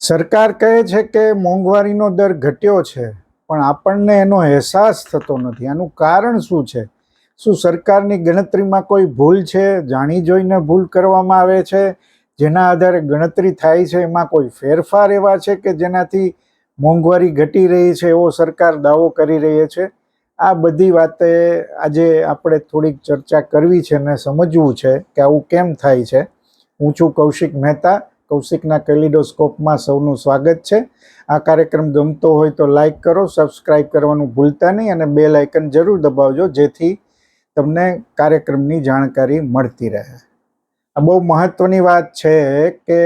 સરકાર કહે છે કે મોંઘવારીનો દર ઘટ્યો છે, પણ આપણને એનો અહેસાસ થતો નથી. આનું કારણ શું છે? શું સરકારની ગણતરીમાં કોઈ ભૂલ છે? જાણી જોઈને ભૂલ કરવામાં આવે છે? જેના આધારે ગણતરી થાય છે? એમાં કોઈ ફેરફાર એવા છે કે જેનાથી મોંઘવારી ઘટી રહી છે એવો સરકાર દાવો કરી રહી છે? આ બધી વાતે આજે આપણે થોડીક ચર્ચા કરવી છે અને સમજવું છે કે આવું કેમ થાય છે? હું છું કૌશિક મહેતા. કૌશિકના કેલિડોસ્કોપમાં સૌનું સ્વાગત છે. આ કાર્યક્રમ ગમતો હોય તો લાઈક કરો સબસ્ક્રાઈબ કરવાનું ભૂલતા નહીં અને બે લાઇકન જરૂર દબાવજો, જેથી તમને કાર્યક્રમની જાણકારી મળતી રહે. આ બહુ મહત્વની વાત છે કે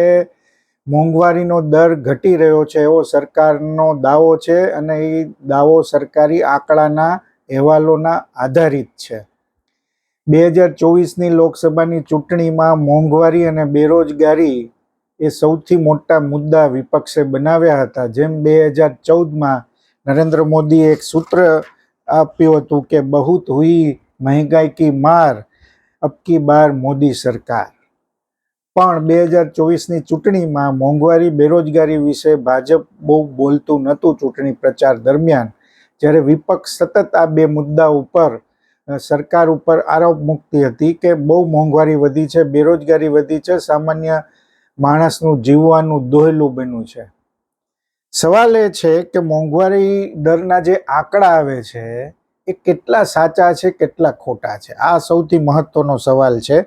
મોંઘવારીનો દર ઘટી રહ્યો છે, એવો સરકારનો દાવો છે અને એ દાવો સરકારી આંકડાના અહેવાલોના આધારિત છે. બે હજાર ચોવીસની લોકસભાની ચૂંટણીમાં મોંઘવારી અને બેરોજગારી એ સૌથી મોટા મુદ્દા વિપક્ષે બનાવ્યા હતા. જેમ બે હજાર ચૌદમાં નરેન્દ્ર મોદીએ એક સૂત્ર આપ્યું હતું કે, બહુત હુઈ મહેંગાઈ કી માર અબકી બાર મોદી સરકાર. પણ બે હજાર ચોવીસની ચૂંટણીમાં મોંઘવારી, બેરોજગારી વિશે ભાજપ બહુ બોલતું નહોતું ચૂંટણી પ્રચાર દરમિયાન. જ્યારે વિપક્ષ સતત આ બે મુદ્દા ઉપર સરકાર ઉપર આરોપ મૂકતી હતી કે, બહુ મોંઘવારી વધી છે, બેરોજગારી વધી છે, સામાન્ય માણસનું જીવવાનું દોહેલું બન્યું છે. સવાલ એ છે કે મોંઘવારી દરના જે આંકડા આવે છે, એ કેટલા સાચા છે, કેટલા ખોટા છે? આ સૌથી મહત્વનો સવાલ છે.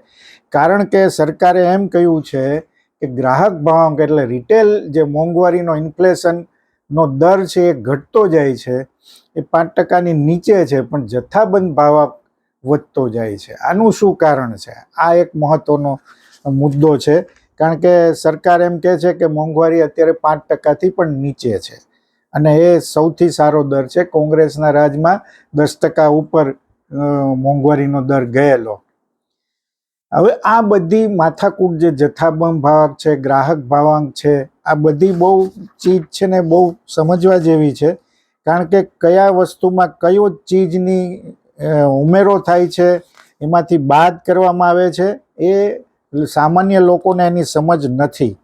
કારણ કે સરકારે એમ કહ્યું છે કે ગ્રાહક ભાવાંક એટલે રિટેલ જે મોંઘવારીનો ઇન્ફ્લેશનનો દર છે, એ ઘટતો જાય છે, એ પાંચ ટકાની નીચે છે, પણ જથ્થાબંધ ભાવાંક વધતો જાય છે. આનું શું કારણ છે? આ એક મહત્વનો મુદ્દો છે. કારણ કે સરકાર એમ કહે છે કે મોંઘવારી અત્યારે પાંચ ટકાથી પણ નીચે છે. અને એ સૌથી સારો દર છે. કોંગ્રેસના રાજમાં દસ ટકા ઉપર મોંઘવારીનો દર ગયેલો. હવે આ બધી માથાકૂટ જે જથ્થાબંધ ભાવક છે, ગ્રાહક ભાવાંક છે, આ બધી બહુ ચીજ છે ને બહુ સમજવા જેવી છે. કારણ કે કયા વસ્તુમાં કયો ચીજની ઉમેરો થાય છે, એમાંથી બાદ કરવામાં આવે છે, એ સામાન્ય લોકોને એની સમજ નથી.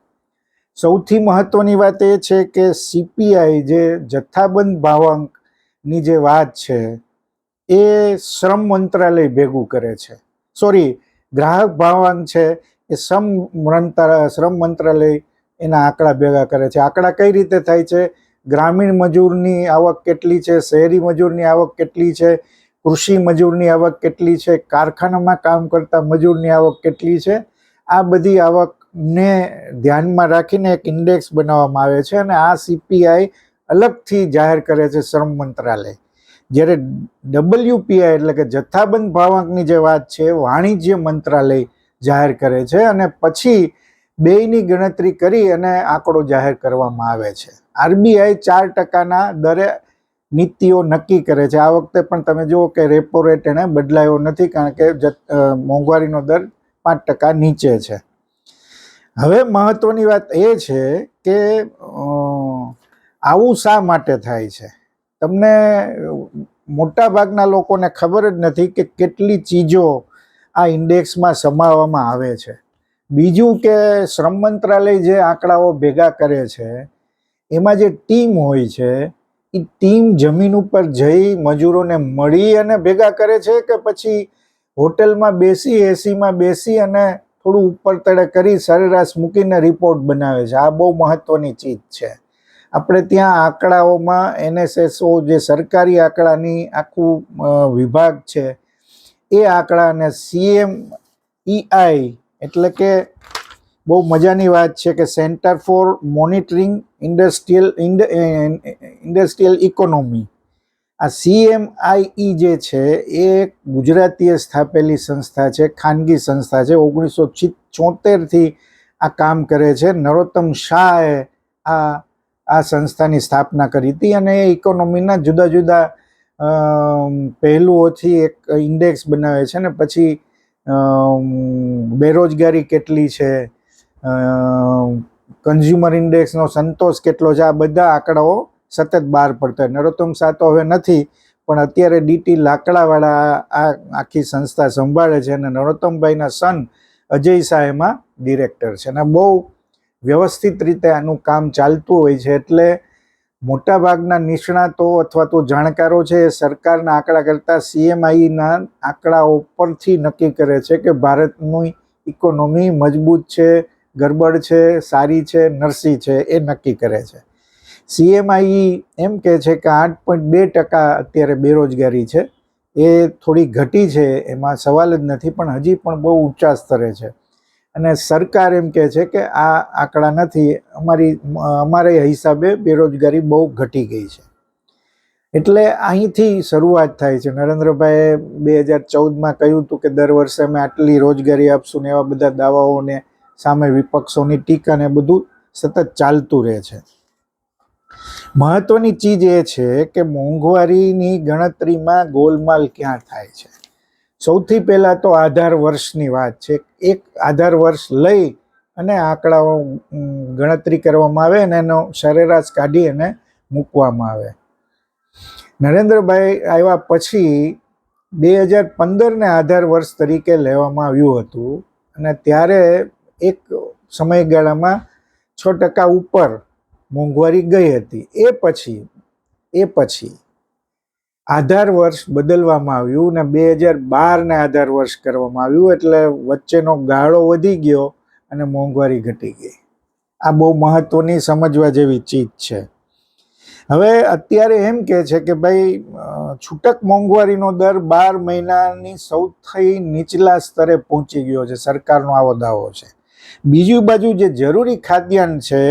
સૌથી મહત્વની વાત એ છે કે સીપીઆઈ જે જથ્થાબંધ ભાવાંકની જે વાત છે, એ શ્રમ મંત્રાલય ભેગું કરે છે. સોરી ગ્રાહક ભાવાંક છે, એ શ્રમ મંત્રા, શ્રમ મંત્રાલય એના આંકડા ભેગા કરે છે. આંકડા કઈ રીતે થાય છે? ગ્રામીણ મજૂરની આવક કેટલી છે? શહેરી મજૂરની આવક કેટલી છે? કૃષિ મજૂરની આવક કેટલી છે? કારખાનામાં કામ કરતા મજૂરની આવક કેટલી છે? આ બધી આવકને ધ્યાનમાં રાખીને એક ઇન્ડેક્સ બનાવવામાં આવે છે અને આ સીપીઆઈ અલગથી જાહેર કરે છે શ્રમ મંત્રાલય. જ્યારે ડબલ્યુપીઆઈ એટલે કે જથ્થાબંધ ભાવાંકની જે વાત છે, વાણિજ્ય મંત્રાલય જાહેર કરે છે અને પછી બેયની ગણતરી કરી અને આંકડો જાહેર કરવામાં આવે છે. આરબીઆઈ ચાર ટકાના દરે નીતિઓ નક્કી કરે છે. આ વખતે પણ તમે જુઓ કે રેપો રેટ એને બદલાયો નથી કારણ કે મોંઘવારીનો દર પાંચ ટકા નીચે છે. હવે મહત્વની વાત એ છે કે આવું શા માટે થાય છે? તમને મોટાભાગના લોકોને ખબર જ નથી કે કેટલી ચીજો આ ઇન્ડેક્સમાં સમાવવામાં આવે છે. બીજું કે શ્રમ મંત્રાલય જે આંકડાઓ ભેગા કરે છે, એમાં જે ટીમ હોય છે એ ટીમ જમીન ઉપર જઈ મજૂરોને મળી અને ભેગા કરે છે કે પછી હોટલમાં બેસી, એસીમાં બેસી અને થોડું ઉપર તળે કરી સરેરાશ મૂકીને રિપોર્ટ બનાવે છે. આ બહુ મહત્વની ચીજ છે. આપણે ત્યાં આંકડાઓમાં એનએસએસઓ જે સરકારી આંકડાની આખું વિભાગ છે, એ આંકડાને સીએમ ઈઆઈ એટલે કે બહુ મજાની વાત છે કે centre for monitoring industrial industrial economy આ સીએમઆઈઈ જે છે, એ ગુજરાતીએ સ્થાપેલી સંસ્થા છે, ખાનગી સંસ્થા છે. ઓગણીસો છોતેરથી આ કામ કરે છે. નરોત્તમ શાહે આ આ સંસ્થાની સ્થાપના કરી હતી અને એ ઇકોનોમીના જુદા જુદા પહેલુઓથી એક ઇન્ડેક્સ બનાવે છે ને પછી બેરોજગારી કેટલી છે કન્ઝ્યુમર ઇન્ડેક્સનો સંતોષ કેટલો છે, આ બધા આંકડાઓ સતત બહાર પડતા હોય. નરોત્તમ શાહ તો હવે નથી, પણ અત્યારે ડીટી લાકડાવાળા આ આખી સંસ્થા સંભાળે છે અને નરોત્તમભાઈના સન અજય શાહ એમાં ડિરેક્ટર છે અને બહુ વ્યવસ્થિત રીતે આનું કામ ચાલતું હોય છે એટલે મોટાભાગના નિષ્ણાતો અથવા તો જાણકારો છે એ સરકારના આંકડા કરતાં સીએમઆઈના આંકડાઓ પરથી નક્કી કરે છે કે ભારતની ઇકોનોમી મજબૂત છે, ગરબડ છે, સારી છે, નરસી છે એ નક્કી કરે છે સીએમઆઈ એમ કહે છે કે આઠ પોઈન્ટ બે ટકા અત્યારે બેરોજગારી છે. એ થોડી ઘટી છે, એમાં સવાલ જ નથી, પણ હજી પણ બહુ ઊંચા સ્તરે છે. અને સરકાર એમ કહે છે કે આ આંકડા નથી, અમારી, અમારે હિસાબે બેરોજગારી બહુ ઘટી ગઈ છે. એટલે અહીંથી શરૂઆત થાય છે. નરેન્દ્રભાઈએ બે હજાર ચૌદમાં કહ્યું હતું કે દર વર્ષે અમે આટલી રોજગારી આપશું ને એવા બધા દાવાઓને સામે વિપક્ષોની ટીકા ને બધું સતત ચાલતું રહે છે. મહત્વની ચીજ એ છે કે મોંઘવારીની ગણતરીમાં ગોલમાલ ક્યાં થાય છે? સૌથી પહેલાં તો આધાર વર્ષની વાત છે. એક આધાર વર્ષ લઈ અને આંકડાઓ ગણતરી કરવામાં આવે અને એનો સરેરાશ કાઢી અને મૂકવામાં આવે. નરેન્દ્રભાઈ આવ્યા પછી બે હજાર પંદરને આધાર વર્ષ તરીકે લેવામાં આવ્યું હતું અને ત્યારે એક સમયગાળામાં છ ટકા ઉપર મોંઘવારી ગઈ હતી. એ પછી એ પછી આધાર વર્ષ બદલવામાં આવ્યું ને બે હજાર બારને આધાર વર્ષ કરવામાં આવ્યું એટલે વચ્ચેનો ગાળો વધી ગયો અને મોંઘવારી ઘટી ગઈ. આ બહુ મહત્વની સમજવા જેવી ચીજ છે. હવે અત્યારે એમ કે છે કે ભાઈ છૂટક મોંઘવારીનો દર બાર મહિનાની સૌથી નીચલા સ્તરે પહોંચી ગયો છે. સરકારનો આવો દાવો છે. બીજી બાજુ જે જરૂરી ખાદ્યાન્ન છે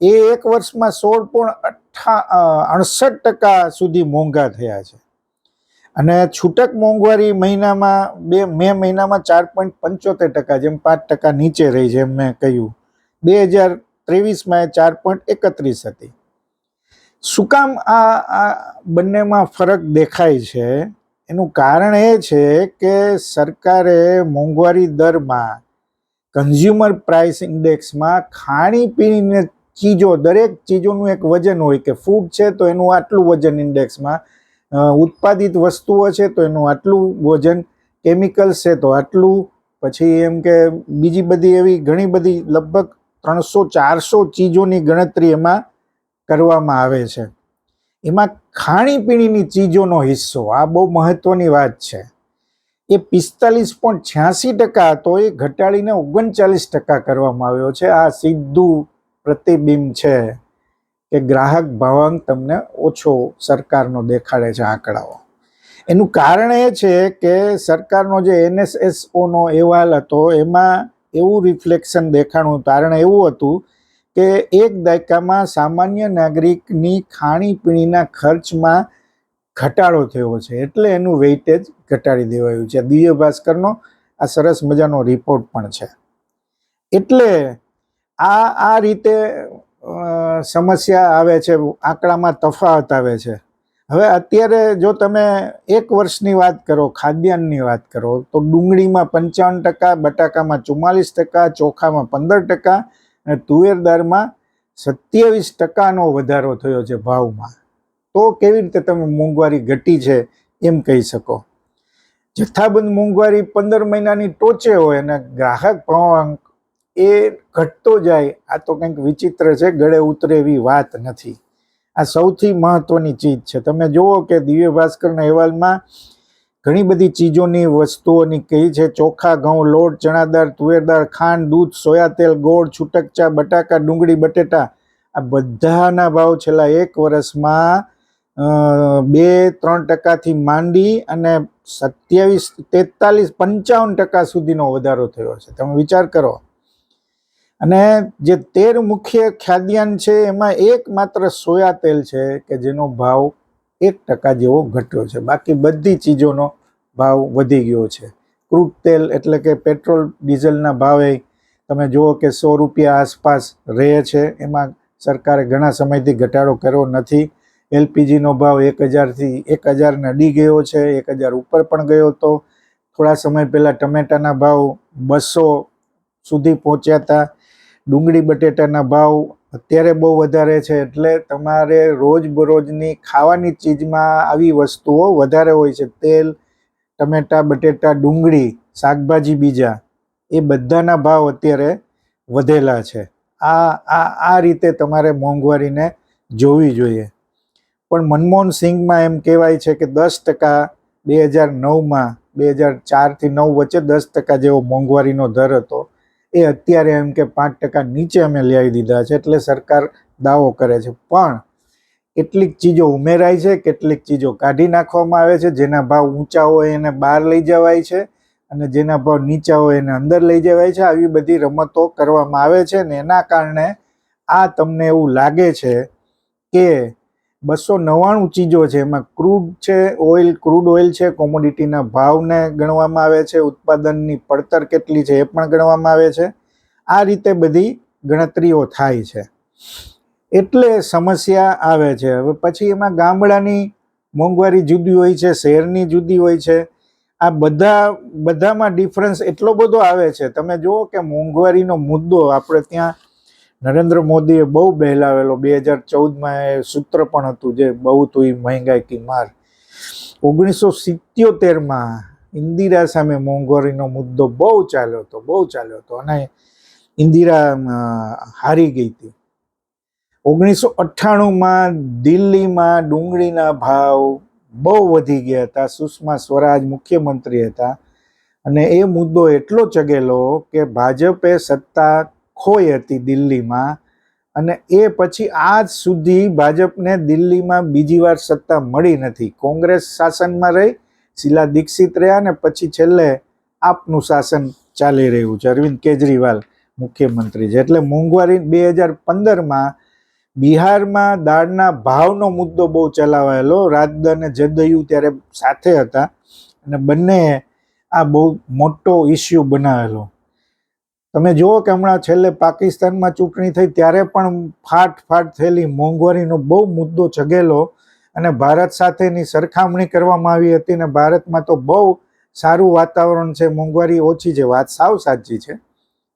એ એક વર્ષમાં સોળ પોઈન્ટ અઠ્ઠા અડસઠ ટકા સુધી મોંઘા થયા છે. અને છૂટક મોંઘવારી મહિનામાં બે મે મહિનામાં ચાર પોઈન્ટ પંચોતેર ટકા, જેમ પાંચ ટકા નીચે રહી છે એમ મેં કહ્યું. બે હજાર ત્રેવીસમાં એ ચાર પોઈન્ટ એકત્રીસ હતી. શું કામ આ આ બંનેમાં ફરક દેખાય છે? એનું કારણ એ છે કે સરકારે મોંઘવારી દરમાં કન્ઝ્યુમર પ્રાઇસ ઇન્ડેક્સમાં ખાણીપીણીની ચીજો, દરેક ચીજોનું એક વજન હોય કે ફૂડ છે તો એનું આટલું વજન ઇન્ડેક્સમાં ઉત્પાદિત વસ્તુઓ છે તો એનું આટલું વજન કેમિકલ્સ છે તો આટલું, પછી એમ કે બીજી બધી એવી ઘણી બધી લગભગ ત્રણસો, ચારસો ચીજોની ગણતરી એમાં કરવામાં આવે છે. એમાં ખાણીપીણીની ચીજોનો હિસ્સો, આ બહુ મહત્વની વાત છે. એ પિસ્તાલીસ પોઈન્ટ છ્યાસી ટકા હતો એ ઘટાડીને ઓગણચાલીસ ટકા કરવામાં આવ્યો છે. આ સીધું પ્રતિબિંબ છે કે ગ્રાહક ભાવાંક તમને ઓછો સરકારનો દેખાડે છે આંકડાઓ. એનું કારણ એ છે કે સરકારનો જે એનએસએસઓનો અહેવાલ હતો, એમાં એવું રિફ્લેક્શન દેખાણું કારણ એવું હતું કે એક દાયકામાં સામાન્ય નાગરિકની ખાણીપીણીના ખર્ચમાં ઘટાડો થયો છે. એટલે એનું વેઇટેજ ઘટાડી દેવાયું છે. દિવ્ય ભાસ્કરનો આ સરસ મજાનો રિપોર્ટ પણ છે. એટલે આ આ રીતે સમસ્યા આવે છે, આંકડામાં તફાવત આવે છે. હવે અત્યારે જો તમે એક વર્ષની વાત કરો, ખાદ્યાન્નની વાત કરો, તો ડુંગળીમાં પંચાવન ટકા, બટાકામાં ચુમ્માલીસ ટકા, ચોખામાં પંદર ટકા અને તુવેર દાળમાં સત્યાવીસ ટકાનો વધારો થયો છે ભાવમાં. તો કેવી રીતે તમે મોંઘવારી ઘટી છે એમ કહી શકો. જથ્થાબંધ મોંઘવારી પંદર મહિનાની ટોચે હોય અને ગ્રાહક એ ઘટતો જાય, આ તો કંઈક વિચિત્ર છે, ગળે ઉતરે એવી વાત નથી. આ સૌથી મહત્વની ચીજ છે. તમે જુઓ કે દિવ્ય ભાસ્કરના અહેવાલમાં ઘણી બધી ચીજોની વસ્તુઓની કહી છે, ચોખા, ઘઉં, લોટ, ચણાદાર તુવેરદાર ખાંડ, દૂધ, સોયા તેલ, ગોળ છૂટક ચા બટાકા, ડુંગળી, બટેટા, આ બધાના ભાવ છેલ્લા એક વર્ષમાં બે, ત્રણ ટકાથી માંડી અને સત્યાવીસ, તેતાલીસ, પંચાવન ટકા સુધીનો વધારો થયો છે. તમે વિચાર કરો. અને જે તેર મુખ્ય ખાદ્યાન્ન છે, એમાં એક માત્ર સોયા તેલ છે કે જેનો ભાવ એક ટકા જેવો ઘટ્યો છે. બાકી બધી ચીજોનો ભાવ વધી ગયો છે. ક્રૂડ તેલ એટલે કે પેટ્રોલ, ડીઝલના ભાવે તમે જુઓ કે સો રૂપિયા આસપાસ રહે છે. એમાં સરકારે ઘણા સમયથી ઘટાડો કર્યો નથી. એલપીજીનો ભાવ એક હજારથી એક હજાર અડી ગયો છે, એક હજાર ઉપર પણ ગયો હતો. થોડા સમય પહેલાં ટમેટાના ભાવ બસો સુધી પહોંચ્યા હતા. ડુંગળી બટેટાના ભાવ અત્યારે બહુ વધારે છે એટલે તમારે રોજબરોજની ખાવાની ચીજમાં આવી વસ્તુઓ વધારે હોય છે. તેલ, ટમેટા, બટેટા, ડુંગળી, શાકભાજી બીજા, એ બધાના ભાવ અત્યારે વધેલા છે. આ આ આ રીતે તમારે મોંઘવારીને જોવી જોઈએ. પણ મનમોહન સિંઘમાં એમ કહેવાય છે કે દસ ટકા બે હજાર નવમાં, બે હજાર ચારથી નવ વચ્ચે દસ ટકા જેવો મોંઘવારીનો દર હતો. એ અત્યારે એમ કે પાંચ ટકા નીચે અમે લઈ દીધા છે એટલે સરકાર દાવો કરે છે. પણ કેટલીક ચીજો ઉમેરાય છે, કેટલીક ચીજો કાઢી નાખવામાં આવે છે. જેના ભાવ ઊંચા હોય એને બહાર લઈ જવાય છે અને જેના ભાવ નીચા હોય એને અંદર લઈ જવાય છે. આવી બધી રમતો કરવામાં આવે છે ને એના કારણે આ તમને એવું લાગે છે કે બસો નવ્વાણું ચીજો છે. એમાં ક્રૂડ છે, ઓઇલ, ક્રૂડ ઓઇલ છે, કોમોડિટીના ભાવને ગણવામાં આવે છે, ઉત્પાદનની પડતર કેટલી છે એ પણ ગણવામાં આવે છે. આ રીતે બધી ગણતરીઓ થાય છે. એટલે સમસ્યા આવે છે. હવે પછી એમાં ગામડાની મોંઘવારી જુદી હોય છે, શહેરની જુદી હોય છે. આ બધા, બધામાં ડિફરન્સ એટલો બધો આવે છે. તમે જુઓ કે મોંઘવારીનો મુદ્દો આપણે ત્યાં નરેન્દ્ર મોદીએ બહુ બહેલાવેલો, બે હજાર ચૌદમાં એ સૂત્ર પણ હતું જે, બહુ તો મહેંગાઈ કી માર. ઓગણીસો સિત્યોતેરમાં ઇન્દિરા સામે મોંઘવારીનો મુદ્દો બહુ ચાલ્યો હતો, બહુ ચાલ્યો હતો અને ઇન્દિરા હારી ગઈ હતી. ઓગણીસો અઠ્ઠાણુંમાં દિલ્હીમાં ડુંગળીના ભાવ બહુ વધી ગયા હતા, સુષ્મા સ્વરાજ મુખ્યમંત્રી હતા અને એ મુદ્દો એટલો ચગેલો કે ભાજપે સત્તા ખોઈ હતી દિલ્હીમાં અને એ પછી આજ સુધી ભાજપને દિલ્હીમાં બીજી વાર સત્તા મળી નથી. કોંગ્રેસ શાસનમાં રહી, શીલા દીક્ષિત રહ્યા ને પછી છેલ્લે આપનું શાસન ચાલી રહ્યું છે. અરવિંદ કેજરીવાલ મુખ્યમંત્રી છે. એટલે મોંઘવારી બે હજાર પંદરમાં બિહારમાં દાળના ભાવનો મુદ્દો બહુ ચલાવાયેલો. રાજદ અને જદયુ ત્યારે સાથે હતા અને બંને આ બહુ મોટો ઇસ્યુ બનાવેલો. તમે જુઓ કે હમણાં છેલ્લે પાકિસ્તાનમાં ચૂંટણી થઈ ત્યારે પણ ફાટ ફાટ થયેલી મોંઘવારીનો બહુ મુદ્દો ચગેલો અને ભારત સાથેની સરખામણી કરવામાં આવી હતી અને ભારતમાં તો બહુ સારું વાતાવરણ છે, મોંઘવારી ઓછી છે, વાત સાવ સાચી છે.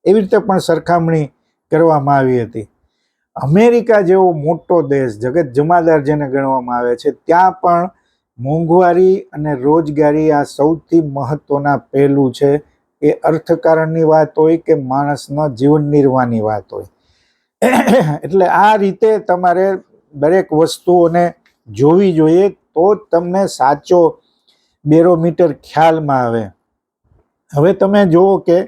એવી રીતે પણ સરખામણી કરવામાં આવી હતી. અમેરિકા જેવો મોટો દેશ જગત જમાદાર જેને ગણવામાં આવે છે, ત્યાં પણ મોંઘવારી અને રોજગારી આ સૌથી મહત્ત્વના પહેલું છે. એ અર્થકારણની વાત હોય કે માણસના જીવન નિર્વાહની વાત હોય. એટલે આ રીતે તમારે દરેક વસ્તુઓને જોવી જોઈએ તો જ તમને સાચો બેરોમીટર ખ્યાલમાં આવે. હવે તમે જુઓ કે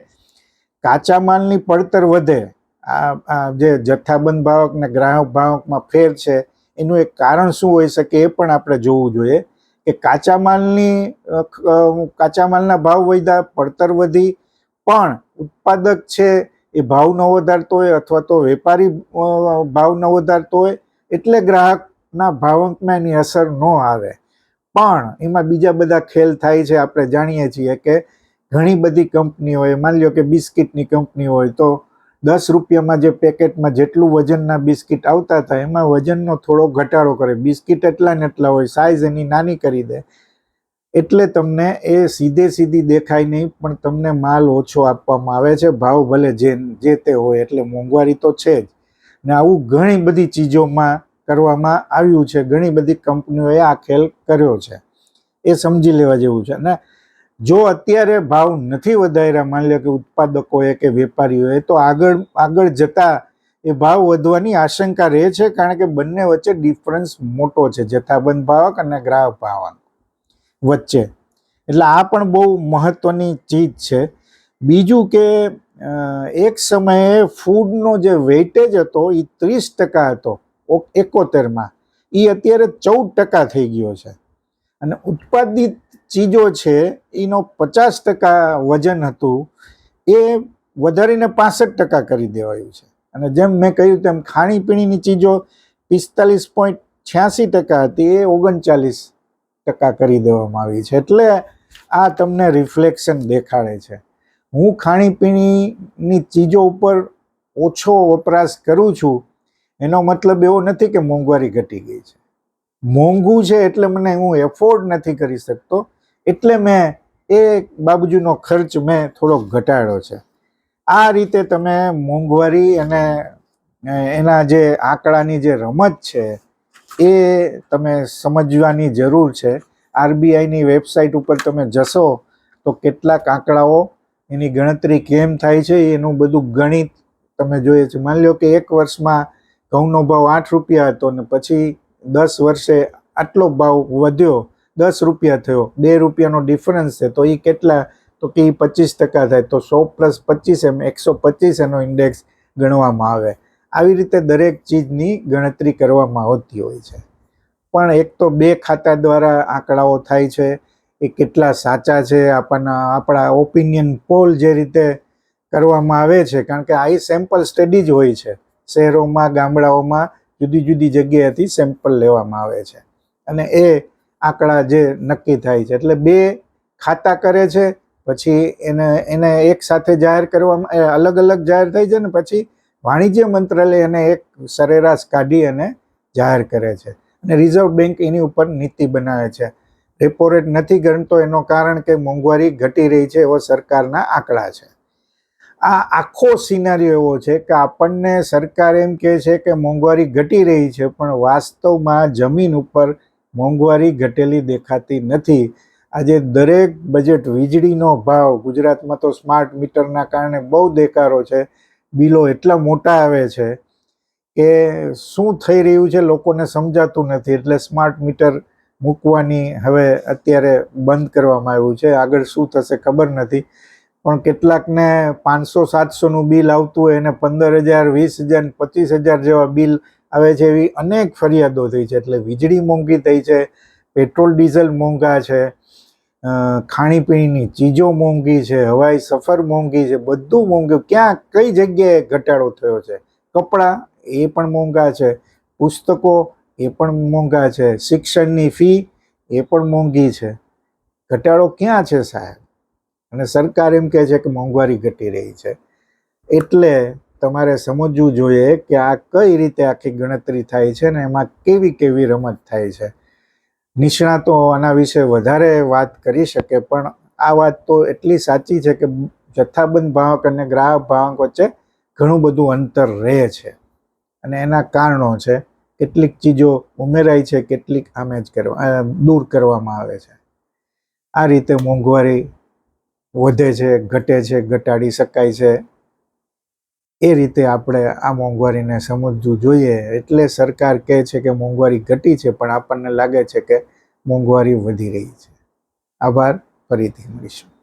કાચા માલની પડતર વધે. આ જે જથ્થાબંધ ભાવક ને ગ્રાહક ભાવકમાં ફેર છે, એનું એક કારણ શું હોઈ શકે એ પણ આપણે જોવું જોઈએ. કે કાચા માલની કાચા માલના ભાવ વધ્યા, પડતર વધી, પણ ઉત્પાદક છે એ ભાવ ન વધારતો હોય અથવા તો વેપારી ભાવ ન વધારતો હોય એટલે ગ્રાહકના ભાવંકમાં એની અસર ન આવે. પણ એમાં બીજા બધા ખેલ થાય છે, આપણે જાણીએ છીએ કે ઘણી બધી કંપનીઓ હોય, માની લો કે બિસ્કિટની કંપની હોય તો દસ રૂપિયામાં જે પેકેટમાં જેટલું વજનના બિસ્કિટ આવતા હતા, એમાં વજનનો થોડો ઘટાડો કરે. બિસ્કિટ એટલા ને એટલા હોય સાઇઝ એની નાની કરી દે. એટલે તમને એ સીધે સીધી દેખાય નહીં, પણ તમને માલ ઓછો આપવામાં આવે છે. ભાવ ભલે જે જે તે હોય, એટલે મોંઘવારી તો છે જ. ને આવું ઘણી બધી ચીજોમાં કરવામાં આવ્યું છે. ઘણી બધી કંપનીઓએ આ ખેલ કર્યો છે. એ સમજી લેવા જેવું છે. ને જો અત્યારે ભાવ નથી વધાર્યા, માની લો કે ઉત્પાદકોએ કે વેપારીઓએ, તો આગળ આગળ જતા એ ભાવ વધવાની આશંકા રહે છે, કારણ કે બંને વચ્ચે ડિફરન્સ મોટો છે, જથ્થાબંધ ભાવક અને ગ્રાહક ભાવક વચ્ચે. એટલે આ પણ બહુ મહત્વની ચીજ છે. બીજું કે એક સમયે ફૂડનો જે વેઇટેજ હતો એ ત્રીસ ટકા હતો, એકોતેરમાં. એ અત્યારે ચૌદ ટકા થઈ ગયો છે. અને ઉત્પાદિત ચીજો છે, એનો પચાસ ટકા વજન હતું, એ વધારીને પાસઠ ટકા કરી દેવાયું છે. અને જેમ મેં કહ્યું તેમ ખાણીપીણીની ચીજો પિસ્તાલીસ પોઈન્ટ છ્યાસી ટકા હતી, એ ઓગણચાલીસ ટકા કરી દેવામાં આવી છે. એટલે આ તમને રિફ્લેક્શન દેખાડે છે. હું ખાણીપીણીની ચીજો ઉપર ઓછો વપરાશ કરું છું, એનો મતલબ એવો નથી કે મોંઘવારી ઘટી ગઈ છે. મોંઘું છે એટલે મને હું એફોર્ડ નથી કરી શકતો એટલે મેં એ બાબુજીનો ખર્ચ મેં થોડોક ઘટાડ્યો છે. આ રીતે તમે મોંઘવારી અને એના જે આંકડાની જે રમત છે, એ તમે સમજવાની જરૂર છે. આરબીઆઈની વેબસાઇટ ઉપર તમે જશો તો કેટલાક આંકડાઓ એની ગણતરી કેમ થાય છે એનું બધું ગણિત તમે જોઈએ છે. માની લો કે એક વર્ષમાં ઘઉંનો ભાવ આઠ રૂપિયા હતો ને પછી દસ વર્ષે આટલો ભાવ વધ્યો દસ રૂપિયા થયો, બે રૂપિયાનો ડિફરન્સ છે, તો એ કેટલા? તો કે એ પચીસ ટકા થાય, તો સો પ્લસ પચીસ એમ, એકસો પચીસ એનો ઇન્ડેક્સ ગણવામાં આવે. આવી રીતે દરેક ચીજની ગણતરી કરવામાં આવતી હોય છે. પણ એક તો બે ખાતા દ્વારા આંકડાઓ થાય છે, એ કેટલા સાચા છે આપણના આપણા ઓપિનિયન પોલ જે રીતે કરવામાં આવે છે, કારણ કે આ સેમ્પલ સ્ટડી જ હોય છે. શહેરોમાં, ગામડાઓમાં જુદી જુદી જગ્યાએથી સેમ્પલ લેવામાં આવે છે. અને એ આંકડા જે નક્કી થાય છે. એટલે બે ખાતા કરે છે, પછી એને એને એક સાથે જાહેર કરવામાં અલગ અલગ જાહેર થઈ છે ને પછી વાણિજ્ય મંત્રાલય એને એક સરેરાશ કાઢી અને જાહેર કરે છે. અને રિઝર્વ બેંક એની ઉપર નીતિ બનાવે છે. રેપો રેટ નથી ગણતો એનો કારણ કે મોંઘવારી ઘટી રહી છે એવો સરકારના આંકડા છે. આ આખો સિનારીઓ એવો છે કે આપણને સરકાર એમ કહે છે કે મોંઘવારી ઘટી રહી છે, પણ વાસ્તવમાં જમીન ઉપર મોંઘવારી ઘટેલી દેખાતી નથી. આજે દરેક બજેટ વીજળીનો ભાવ ગુજરાતમાં તો સ્માર્ટ મીટરના કારણે બહુ દેકારો છે. બિલો એટલા મોટા આવે છે કે શું થઈ રહ્યું છે લોકોને સમજાતું નથી. એટલે સ્માર્ટ મીટર મૂકવાની હવે અત્યારે બંધ કરવામાં આવ્યું છે. આગળ શું થશે ખબર નથી. પણ કેટલાકને પાંચસો, સાતસોનું બિલ આવતું હોય એને પંદર હજાર, વીસ હજાર, પચીસ હજાર જેવા બિલ આવે છે એવી અનેક ફરિયાદો થઈ છે. એટલે વીજળી મોંઘી થઈ છે, પેટ્રોલ, ડીઝલ મોંઘા છે ખાણીપીણીની ચીજો મોંઘી છે, હવાઈ સફર મોંઘી છે, બધું મોંઘું. ક્યાં, કઈ જગ્યાએ ઘટાડો થયો છે? કપડાં એ પણ મોંઘા છે, પુસ્તકો એ પણ મોંઘા છે, શિક્ષણની ફી એ પણ મોંઘી છે. ઘટાડો ક્યાં છે સાહેબ? અને સરકાર એમ કહે છે કે મોંઘવારી ઘટી રહી છે. એટલે તમારે સમજવું જોઈએ કે આ કઈ રીતે આખી ગણતરી થાય છે ને એમાં કેવી કેવી રમત થાય છે. નિષ્ણાતો આના વિશે વધારે વાત કરી શકે, પણ આ વાત તો એટલી સાચી છે કે જથ્થાબંધ ભાવક અને ગ્રાહક ભાવક વચ્ચે ઘણું બધું અંતર રહે છે અને એના કારણો છે. કેટલીક ચીજો ઉમેરાય છે, કેટલીક આમે જ કરવા દૂર કરવામાં આવે છે. આ રીતે મોંઘવારી વધે છે, ઘટે છે, ઘટાડી શકાય છે. એ રીતે આપણે આ મોંઘવારીને સમજવું જોઈએ. એટલે સરકાર કહે છે કે મોંઘવારી ઘટી છે, પણ આપણને લાગે છે કે મોંઘવારી વધી રહી છે. આભાર. ફરીથી મળીશું.